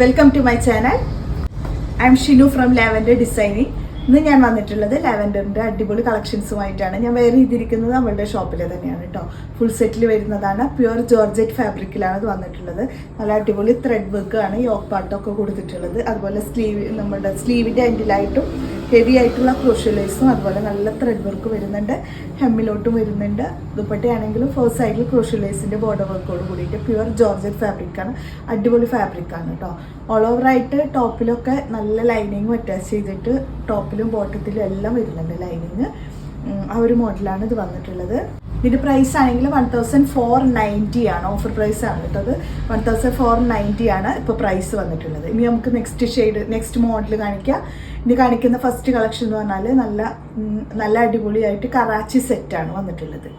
Welcome to my channel. I am Shinu from Lavender Designing. ഇന്ന് ഞാൻ വന്നിട്ടുള്ളത് ലാവൻഡറിൻ്റെ അടിപൊളി കളക്ഷൻസുമായിട്ടാണ് ഞാൻ വേറെ ചെയ്തിരിക്കുന്നത് നമ്മളുടെ ഷോപ്പിലെ തന്നെയാണ് കേട്ടോ ഫുൾ സെറ്റിൽ വരുന്നതാണ് പ്യുവർ ജോർജറ്റ് ഫാബ്രിക്കിലാണ് ഇത് വന്നിട്ടുള്ളത് നല്ല അടിപൊളി ത്രെഡ് വർക്കാണ് യോക്ക് പാട്ടൊക്കെ കൊടുത്തിട്ടുള്ളത് അതുപോലെ സ്ലീവ് നമ്മുടെ സ്ലീവിൻ്റെ എൻഡിലായിട്ടും ഹെവി ആയിട്ടുള്ള ക്രോഷ്യലൈസും അതുപോലെ നല്ല ത്രെഡ് വർക്ക് വരുന്നുണ്ട് ഹെമ്മിലോട്ടും വരുന്നുണ്ട് ദുപ്പട്ടയാണെങ്കിലും ഫസ്റ്റ് സൈഡിൽ ക്രോഷ്യലൈസിൻ്റെ ബോർഡർ വർക്കോട് കൂടിയിട്ട് പ്യുവർ ജോർജറ്റ് ഫാബ്രിക്കാണ് അടിപൊളി ഫാബ്രിക്കാണ് കേട്ടോ ഓൾ ഓവറായിട്ട് ടോപ്പിലൊക്കെ നല്ല ലൈനിങ് അറ്റാച്ച് ചെയ്തിട്ട് ടോപ്പിൽ ടോപ്പിലും ബോട്ടത്തിലും എല്ലാം വരുന്നുണ്ട് ലൈനിങ് ആ ഒരു മോഡലാണ് ഇത് വന്നിട്ടുള്ളത് ഇതിന്റെ പ്രൈസ് ആണെങ്കിൽ വൺ തൗസൻഡ് ഫോർ നയൻറ്റി ആണ് ഓഫർ പ്രൈസ് ആണ് കേട്ടത് വൺ തൗസൻഡ് ഫോർ നയൻറ്റി ആണ് ഇപ്പൊ പ്രൈസ് വന്നിട്ടുള്ളത് ഇനി നമുക്ക് നെക്സ്റ്റ് ഷെയ്ഡ് നെക്സ്റ്റ് മോഡൽ കാണിക്കാം ഇനി കാണിക്കുന്ന ഫസ്റ്റ് കളക്ഷൻ എന്ന് പറഞ്ഞാൽ നല്ല നല്ല അടിപൊളിയായിട്ട് കറാച്ചി ആണ് വന്നിട്ടുള്ളത്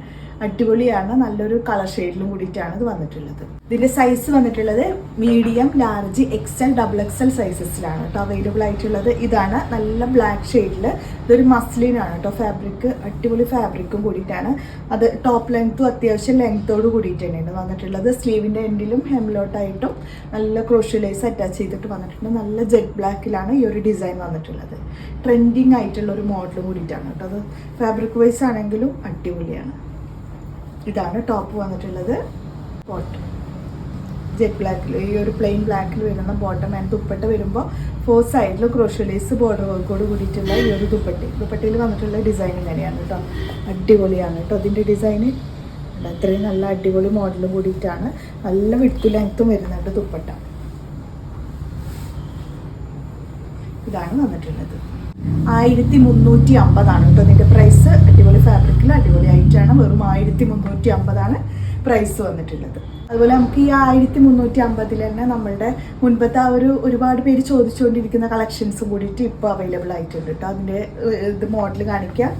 അടിപൊളിയാണ് നല്ലൊരു കളർ ഷെയ്ഡിലും കൂടിയിട്ടാണ് ഇത് വന്നിട്ടുള്ളത് ഇതിന്റെ സൈസ് വന്നിട്ടുള്ളത് medium large X L double L സൈസസിലാണ് കേട്ടോ അവൈലബിൾ ആയിട്ടുള്ളത് ഇതാണ് നല്ല ബ്ലാക്ക് ഷെയ്ഡിൽ ഇതൊരു മസ്ലിനാണ് കേട്ടോ ഫാബ്രിക് അടിപൊളി ഫാബ്രിക്കും കൂടിയിട്ടാണ് അത് ടോപ്പ് ലെങ്ത്തും അത്യാവശ്യം ലെങ്ത്തോട് കൂടിയിട്ടാണ് വന്നിട്ടുള്ളത് സ്ലീവിന്റെ എൻഡിലും ഹെംലോട്ടായിട്ടും നല്ല ക്രോഷ്യലൈസ് അറ്റാച്ച് ചെയ്തിട്ട് വന്നിട്ടുണ്ട് നല്ല ജെറ്റ് ബ്ലാക്കിലാണ് ഈ ഒരു ഡിസൈൻ വന്നിട്ടുള്ളത് ട്രെൻഡിങ് ആയിട്ടുള്ള ഒരു മോഡൽ കൂടിയിട്ടാണ് കേട്ടോ അത് ഫാബ്രിക് വൈസ് ആണെങ്കിലും അടിപൊളിയാണ് ഇതാണ് ടോപ്പ് വന്നിട്ടുള്ളത് ബോട്ടം ജെറ്റ് ബ്ലാക്കിൽ ഈ ഒരു പ്ലെയിൻ ബ്ലാക്കിൽ വരുന്ന ബോട്ടം ആൻഡ് ദുപ്പട്ട വരുമ്പോൾ ഫോർ സൈഡിൽ ക്രോഷ്യലേസ് ബോർഡർ വർക്കോട് കൂടിയിട്ടുള്ള ഈ ഒരു ദുപ്പട്ടി ദുപ്പട്ടയിൽ വന്നിട്ടുള്ള ഡിസൈൻ ഇങ്ങനെയാണ് കേട്ടോ അടിപൊളിയാണ് കേട്ടോ അതിൻ്റെ ഡിസൈന് അത്രയും നല്ല അടിപൊളി മോഡലും കൂടിയിട്ടാണ് നല്ല വിട്ടു ലെങ്ത്തും വരുന്നുണ്ട് ദുപ്പട്ട ഇതാണ് വന്നിട്ടുള്ളത് ആയിരത്തി മുന്നൂറ്റി അമ്പതാണ് കേട്ടോ ഇതിൻ്റെ പ്രൈസ് അടിപൊളി ഫാബ്രിക്കിൽ ആയിട്ടാണ് വെറും ആയിരത്തി മുന്നൂറ്റി അമ്പതാണ് പ്രൈസ് വന്നിട്ടുള്ളത് അതുപോലെ നമുക്ക് ഈ ആയിരത്തി മുന്നൂറ്റി അമ്പതിൽ തന്നെ നമ്മളുടെ മുൻപത്തെ ആ ഒരു ഒരുപാട് പേര് ചോദിച്ചുകൊണ്ടിരിക്കുന്ന കളക്ഷൻസ് കൂടിയിട്ട് ഇപ്പോൾ അവൈലബിൾ ആയിട്ടുണ്ട് കേട്ടോ അതിൻ്റെ ഇത് മോഡൽ കാണിക്കാം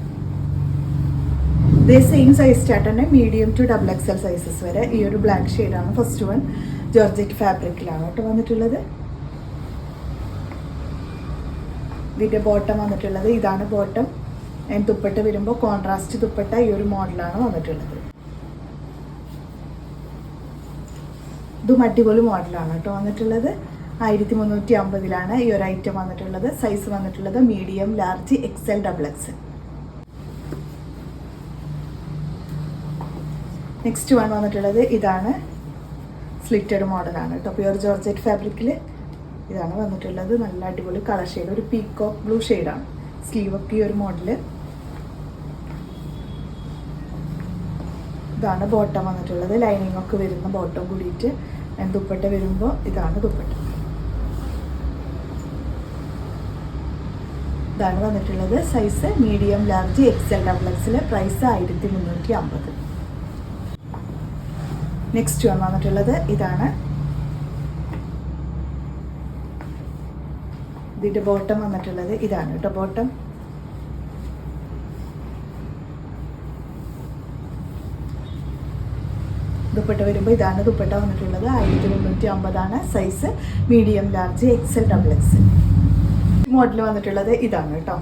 ഇതേ സെയിം സൈസ് ചാട്ട് തന്നെ medium to double XL sizes വരെ ഈ ഒരു ബ്ലാക്ക് ഷെയ്ഡാണ് ഫസ്റ്റ് വൺ ജോർജറ്റ് ഫാബ്രിക്കിലാണ് കേട്ടോ വന്നിട്ടുള്ളത് ഇതിൻ്റെ ബോട്ടം വന്നിട്ടുള്ളത് ഇതാണ് ബോട്ടം ഞാൻ ദുപ്പട്ട വരുമ്പോൾ കോൺട്രാസ്റ്റ് ദുപ്പട്ട ഈ ഒരു മോഡലാണ് വന്നിട്ടുള്ളത് ഇതും അടിപൊളി മോഡലാണ് കേട്ടോ വന്നിട്ടുള്ളത് ആയിരത്തി മുന്നൂറ്റി അമ്പതിലാണ് ഈ ഒരു ഐറ്റം വന്നിട്ടുള്ളത് സൈസ് വന്നിട്ടുള്ളത് medium large XL double X next one വന്നിട്ടുള്ളത് ഇതാണ് സ്ലിറ്റഡ് മോഡലാണ് കേട്ടോ പ്യുവർ ജോർജറ്റ് ഫാബ്രിക്കിൽ ഇതാണ് വന്നിട്ടുള്ളത് നല്ല അടിപൊളി കളർ ഷെയ്ഡ് ഒരു പീക്കോക്ക് ബ്ലൂ ഷെയ്ഡാണ് സ്ലീവ് ഒക്കെ ഈ ഒരു മോഡല് ഇതാണ് ബോട്ടം വന്നിട്ടുള്ളത് ലൈനിങ് ഒക്കെ വരുന്ന ബോട്ടം കൂടിയിട്ട് ദുപ്പട്ട വരുമ്പോൾ ഇതാണ് ദുപ്പട്ട ഇതാണ് വന്നിട്ടുള്ളത് size medium large XL double എക്സിൽ പ്രൈസ് ആയിരത്തി മുന്നൂറ്റി അമ്പത് നെക്സ്റ്റ് വൺ വന്നിട്ടുള്ളത് ഇതാണ് ഇതിൻ്റെ ബോട്ടം വന്നിട്ടുള്ളത് ഇതാണ് കേട്ടോ ബോട്ടം ദുപ്പട്ട വരുമ്പോൾ ഇതാണ് ദുപ്പട്ട വന്നിട്ടുള്ളത് ആയിരത്തി മുന്നൂറ്റി അമ്പതാണ് size medium large L double X model വന്നിട്ടുള്ളത് ഇതാണ് കേട്ടോ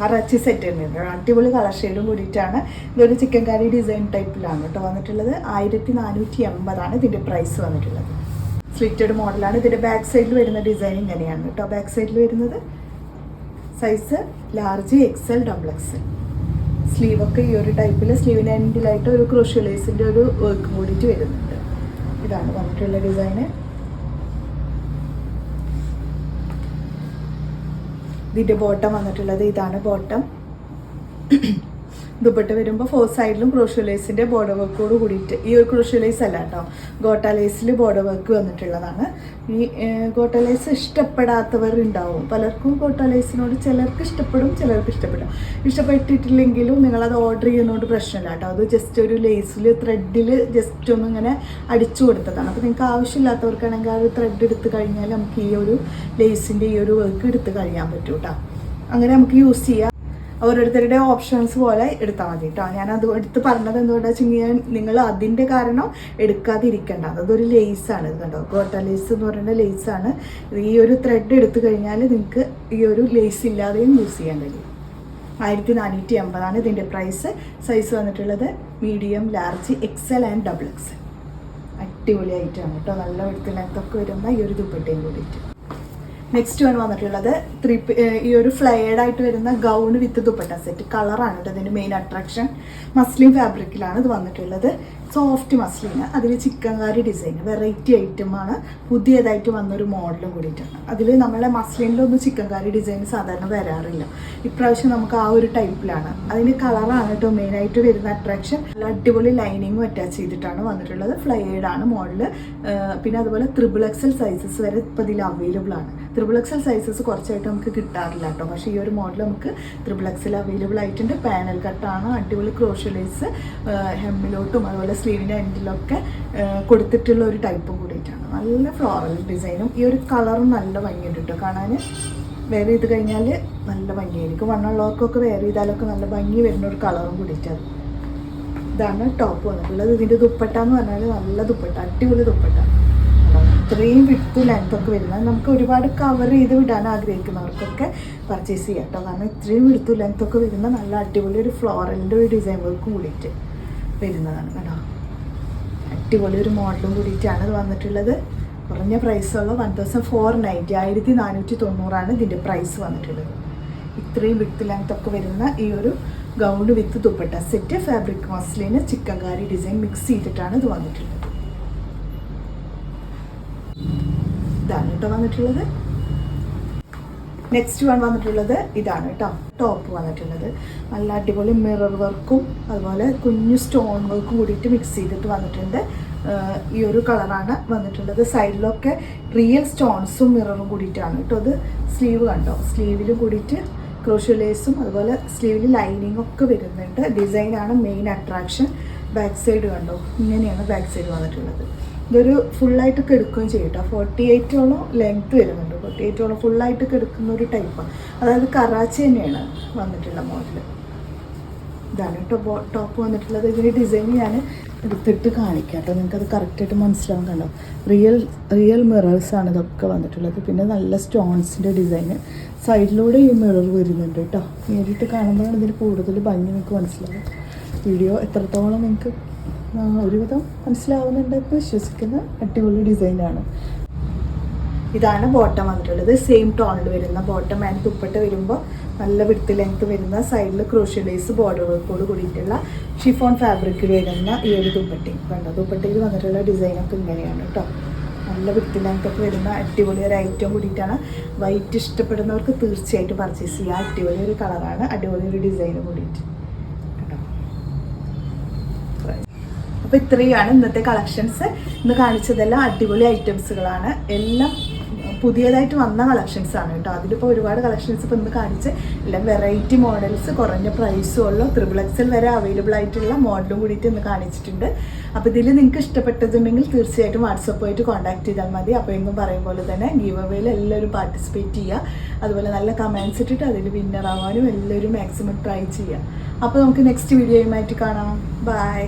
കറച്ചി സെറ്റ് തന്നെയാണ് അടിപൊളി കളർ ഷെയ്ഡും കൂടിയിട്ടാണ് ഇതൊരു ചിക്കൻ കറി ഡിസൈൻ ടൈപ്പിലാണ് കേട്ടോ വന്നിട്ടുള്ളത് ആയിരത്തി നാനൂറ്റി എൺപതാണ് ഇതിൻ്റെ പ്രൈസ് വന്നിട്ടുള്ളത് സ്ലിറ്റഡ് മോഡലാണ് ഇതിൻ്റെ ബാക്ക് സൈഡിൽ വരുന്ന ഡിസൈൻ ഇങ്ങനെയാണ് കേട്ടോ ബാക്ക് സൈഡിൽ വരുന്നത് size large XL double XL sleeve ഒക്കെ ഈ ഒരു ടൈപ്പിൽ സ്ലീവിന് എൻഡിലായിട്ട് ഒരു ക്രൂഷ്യലൈസിൻ്റെ ഒരു വർക്ക് കൂടിയിട്ട് വരുന്നുണ്ട് ഇതാണ് വന്നിട്ടുള്ള ഡിസൈന് ഇതിൻ്റെ ബോട്ടം വന്നിട്ടുള്ളത് ഇതാണ് ബോട്ടം ദുപ്പട്ട് വരുമ്പോൾ ഫോർ സൈഡിലും ക്രോഷ്യോലേസിൻ്റെ ബോർഡർ വർക്കോട് കൂടിയിട്ട് ഈ ഒരു ക്രോഷ്യോലേസ് അല്ല കേട്ടോ ഗോട്ടാലേസിൽ ബോർഡർ വർക്ക് വന്നിട്ടുള്ളതാണ് ഈ ഗോട്ടാലേസ് ഇഷ്ടപ്പെടാത്തവർ ഉണ്ടാവും പലർക്കും ഗോട്ടാലേസിനോട് ചിലർക്ക് ഇഷ്ടപ്പെടും ചിലർക്ക് ഇഷ്ടപ്പെടും ഇഷ്ടപ്പെട്ടിട്ടില്ലെങ്കിലും നിങ്ങളത് ഓർഡർ ചെയ്യുന്നതുകൊണ്ട് പ്രശ്നമില്ല കേട്ടോ അത് ജസ്റ്റ് ഒരു ലേസിൽ ത്രെഡിൽ ജസ്റ്റ് ഒന്ന് ഇങ്ങനെ അടിച്ചു കൊടുത്തതാണ് അപ്പോൾ നിങ്ങൾക്ക് ആവശ്യമില്ലാത്തവർക്കാണെങ്കിൽ ആ ഒരു ത്രെഡ് എടുത്ത് കഴിഞ്ഞാൽ നമുക്ക് ഈ ഒരു ലേസിൻ്റെ ഈ ഒരു വർക്ക് എടുത്ത് കഴിയാൻ പറ്റൂ കേട്ടോ അങ്ങനെ നമുക്ക് യൂസ് ചെയ്യാം ഓരോരുത്തരുടെ ഓപ്ഷൻസ് പോലെ എടുത്താൽ മതി കേട്ടോ ഞാൻ അത് എടുത്ത് പറഞ്ഞത് എന്തുകൊണ്ടാ കഴിഞ്ഞാൽ നിങ്ങൾ അതിൻ്റെ കാരണം എടുക്കാതിരിക്കേണ്ട അതൊരു ലേസാണ് ആണ് കണ്ടോ ഗോട്ട ലേസ് എന്ന് പറയുന്ന ലേസാണ് ഈ ഒരു ത്രെഡ് എടുത്തു കഴിഞ്ഞാൽ നിങ്ങൾക്ക് ഈ ഒരു ലേസ് ഇല്ലാതെയും യൂസ് ചെയ്യാൻ കഴിയും ആയിരത്തി നാനൂറ്റി അമ്പതാണ് ഇതിൻ്റെ പ്രൈസ് സൈസ് വന്നിട്ടുള്ളത് medium large XL and double XL അടിപൊളിയായിട്ടാണ് കേട്ടോ നല്ല വെടുത്തിനകത്തൊക്കെ വരുന്ന ഈ ഒരു ദുപ്പട്ടയും കൂടിയിട്ട് നെക്സ്റ്റ് വൺ വന്നിട്ടുള്ളത് ത്രീ ഈ ഒരു ഫ്ലെയർഡ് ആയിട്ട് വരുന്ന ഗൗൺ വിത്ത് ദുപ്പട്ട സെറ്റ് കളറാണ് കേട്ടോ ഇതിൻ്റെ മെയിൻ അട്രാക്ഷൻ മസ്ലിൻ ഫാബ്രിക്കിലാണ് ഇത് വന്നിട്ടുള്ളത് സോഫ്റ്റ് മസ്ലിന് അതിൽ ചിക്കൻ കറി ഡിസൈൻ വെറൈറ്റി ഐറ്റമാണ് പുതിയതായിട്ട് വന്നൊരു മോഡലും കൂടിയിട്ടാണ് അതിൽ നമ്മളെ മസ്ലിനിലൊന്നും ചിക്കൻ കറി ഡിസൈൻ സാധാരണ വരാറില്ല ഇപ്രാവശ്യം നമുക്ക് ആ ഒരു ടൈപ്പിലാണ് അതിന് കളറാണ് കേട്ടോ മെയിനായിട്ട് വരുന്ന അട്രാക്ഷൻ നല്ല അടിപൊളി ലൈനിങ്ങും അറ്റാച്ച് ചെയ്തിട്ടാണ് വന്നിട്ടുള്ളത് ഫ്ലൈഡാണ് ആണ് മോഡൽ പിന്നെ അതുപോലെ ത്രിബിൾ എക്സൽ സൈസസ് വരെ ഇപ്പോൾ ഇതിൽ അവൈലബിൾ ആണ് ത്രിബിൾ എക്സൽ സൈസസ് കുറച്ചായിട്ട് നമുക്ക് കിട്ടാറില്ല കേട്ടോ പക്ഷേ ഈ ഒരു മോഡൽ നമുക്ക് ത്രിബിൾ എക്സൽ അവൈലബിൾ ആയിട്ടുണ്ട് പാനൽ കട്ടാണ് അടിപൊളി ക്രോഷ്യലൈസ് ഹെമ്മിലോട്ടും അതുപോലെ സ്ലീവിൻ്റെ എൻഡിലൊക്കെ കൊടുത്തിട്ടുള്ള ഒരു ടൈപ്പ് കൂടിയിട്ടാണ് നല്ല ഫ്ലോറൽ ഡിസൈനും ഈ ഒരു കളറും നല്ല ഭംഗിയുണ്ട് കേട്ടോ കാണാൻ വേറെ ചെയ്ത് കഴിഞ്ഞാൽ നല്ല ഭംഗിയായിരിക്കും വണ്ണുള്ളവർക്കൊക്കെ വേറെ ചെയ്താലൊക്കെ നല്ല ഭംഗി വരുന്ന ഒരു കളറും കൂടിയിട്ടത് ഇതാണ് ടോപ്പ് വന്നിട്ടുള്ളത് ഇതിൻ്റെ ദുപ്പട്ട എന്ന് പറഞ്ഞാൽ നല്ല ദുപ്പട്ട അടിപൊളി ദുപ്പട്ട ഇത്രയും വിട്ട് ലെങ്ത്തൊക്കെ വരുന്നത് നമുക്ക് ഒരുപാട് കവർ ചെയ്ത് വിടാൻ ആഗ്രഹിക്കുന്നവർക്കൊക്കെ പർച്ചേസ് ചെയ്യാം കേട്ടോ കാരണം ഇത്രയും വിടുത്ത് ലെങ്ത്തൊക്കെ വരുന്ന നല്ല അടിപൊളി ഒരു ഫ്ലോറലിൻ്റെ ഒരു ഡിസൈൻ വർക്ക് കൂടിയിട്ട് വരുന്നതാണ് കേട്ടോ അടിപൊളി ഒരു മോഡലും കൂടിയിട്ടാണ് അത് വന്നിട്ടുള്ളത് കുറഞ്ഞ പ്രൈസുള്ള വൺ തൗസൻഡ് ഫോർ നയൻറ്റി ആയിരത്തി നാനൂറ്റി തൊണ്ണൂറാണ് ഇതിൻ്റെ പ്രൈസ് വന്നിട്ടുള്ളത് ഇത്രയും വിത്ത് ലെങ്ത് ഒക്കെ വരുന്ന ഈ ഒരു gown with dupatta set fabric muslin chikankari design mix ചെയ്തിട്ടാണ് ഇത് വന്നിട്ടുള്ളത് ഇതാണ് കേട്ടോ വന്നിട്ടുള്ളത് നെക്സ്റ്റ് വൺ വന്നിട്ടുള്ളത് ഇതാണ് കേട്ടോ ടോപ്പ് വന്നിട്ടുള്ളത് നല്ല അടിപൊളി മിറർ വർക്കും അതുപോലെ കുഞ്ഞു സ്റ്റോൺ വർക്ക് കൂടിയിട്ട് മിക്സ് ചെയ്തിട്ട് വന്നിട്ടുണ്ട് ഈ ഒരു കളറാണ് വന്നിട്ടുള്ളത് സൈഡിലൊക്കെ റിയൽ സ്റ്റോൺസും മിററും കൂടിയിട്ടാണ് കേട്ടോ അത് സ്ലീവ് കണ്ടോ സ്ലീവിലും കൂടിയിട്ട് ക്രോഷ്യലേസും അതുപോലെ സ്ലീവിൽ ലൈനിങ് ഒക്കെ വരുന്നുണ്ട് ഡിസൈനാണ് മെയിൻ അട്രാക്ഷൻ ബാക്ക് സൈഡ് കണ്ടോ ഇങ്ങനെയാണ് ബാക്ക് സൈഡ് വന്നിട്ടുള്ളത് ഇതൊരു ഫുള്ളായിട്ടൊക്കെ എടുക്കുകയും ചെയ്യും കേട്ടോ ഫോർട്ടി എയ്റ്റോളം ലെങ്ത് വരുന്നുണ്ട് ഫോർട്ടി എയ്റ്റോളം ഫുള്ളായിട്ടൊക്കെ എടുക്കുന്ന ഒരു ടൈപ്പാണ് അതായത് കറാച്ചി തന്നെയാണ് വന്നിട്ടുള്ള മോഡൽ ഇതാണ് ടോപ്പ് വന്നിട്ടുള്ളത് ഇതിന് ഡിസൈൻ ഞാൻ എടുത്തിട്ട് നിങ്ങൾക്ക് അത് കറക്റ്റായിട്ട് മനസ്സിലാവാൻ കണ്ടോ റിയൽ റിയൽ മിറേഴ്സാണ് ഇതൊക്കെ വന്നിട്ടുള്ളത് പിന്നെ നല്ല സ്റ്റോൺസിൻ്റെ ഡിസൈന് സൈഡിലൂടെ ഈ മിറർ വരുന്നുണ്ട് കേട്ടോ നേരിട്ട് കാണുമ്പോഴാണ് ഇതിന് കൂടുതൽ ഭംഗി നിങ്ങൾക്ക് മനസ്സിലാവും വീഡിയോ എത്രത്തോളം നിങ്ങൾക്ക് ഒരുവിധം ഇപ്പോൾ വിശ്വസിക്കുന്ന അടിപൊളി ഡിസൈനാണ് ഇതാണ് ബോട്ടം വന്നിട്ടുള്ളത് സെയിം ടോണിൽ വരുന്ന ബോട്ടം ആൻഡ് ദുപ്പട്ട വരുമ്പോൾ നല്ല വിടുത്ത് ലെങ്ത് വരുന്ന സൈഡിൽ ക്രോഷ്യ ലേസ് ബോർഡറുകൾക്കോട് കൂടിയിട്ടുള്ള ഷിഫോൺ ഫാബ്രിക്കിൽ വരുന്ന ഈ ഒരു ദുപ്പട്ടി കണ്ടോ ദുപ്പട്ടിയിൽ വന്നിട്ടുള്ള ഡിസൈനൊക്കെ ഇങ്ങനെയാണ് കേട്ടോ നല്ല വൃത്തിലാക്കൊക്കെ വരുന്ന അടിപൊളി ഒരു ഐറ്റം കൂടിയിട്ടാണ് വൈറ്റ് ഇഷ്ടപ്പെടുന്നവർക്ക് തീർച്ചയായിട്ടും പർച്ചേസ് ചെയ്യുക അടിപൊളി ഒരു കളറാണ് അടിപൊളി ഒരു ഡിസൈനും കൂടിയിട്ട് അപ്പോൾ ഇത്രയാണ് ഇന്നത്തെ കളക്ഷൻസ് ഇന്ന് കാണിച്ചതെല്ലാം അടിപൊളി ഐറ്റംസുകളാണ് എല്ലാം പുതിയതായിട്ട് വന്ന കളക്ഷൻസ് ആണ് കേട്ടോ അതിലിപ്പോൾ ഒരുപാട് കളക്ഷൻസ് ഇപ്പോൾ ഇന്ന് കാണിച്ച് എല്ലാം വെറൈറ്റി മോഡൽസ് കുറഞ്ഞ പ്രൈസുള്ള ത്രിബിൾ എക്സൽ വരെ അവൈലബിൾ ആയിട്ടുള്ള മോഡലും കൂടിയിട്ട് ഇന്ന് കാണിച്ചിട്ടുണ്ട് അപ്പോൾ ഇതിൽ നിങ്ങൾക്ക് ഇഷ്ടപ്പെട്ടതുണ്ടെങ്കിൽ തീർച്ചയായിട്ടും ആയിട്ട് കോൺടാക്ട് ചെയ്താൽ മതി അപ്പോൾ എങ്ങും പറയും പോലെ തന്നെ ഗീവ് അവയിൽ എല്ലാവരും പാർട്ടിസിപ്പേറ്റ് ചെയ്യുക അതുപോലെ നല്ല കമൻസ് ഇട്ടിട്ട് അതിൽ വിന്നർ ആവാനും എല്ലാവരും മാക്സിമം ട്രൈ ചെയ്യുക അപ്പോൾ നമുക്ക് നെക്സ്റ്റ് വീഡിയോയുമായിട്ട് കാണാം ബൈ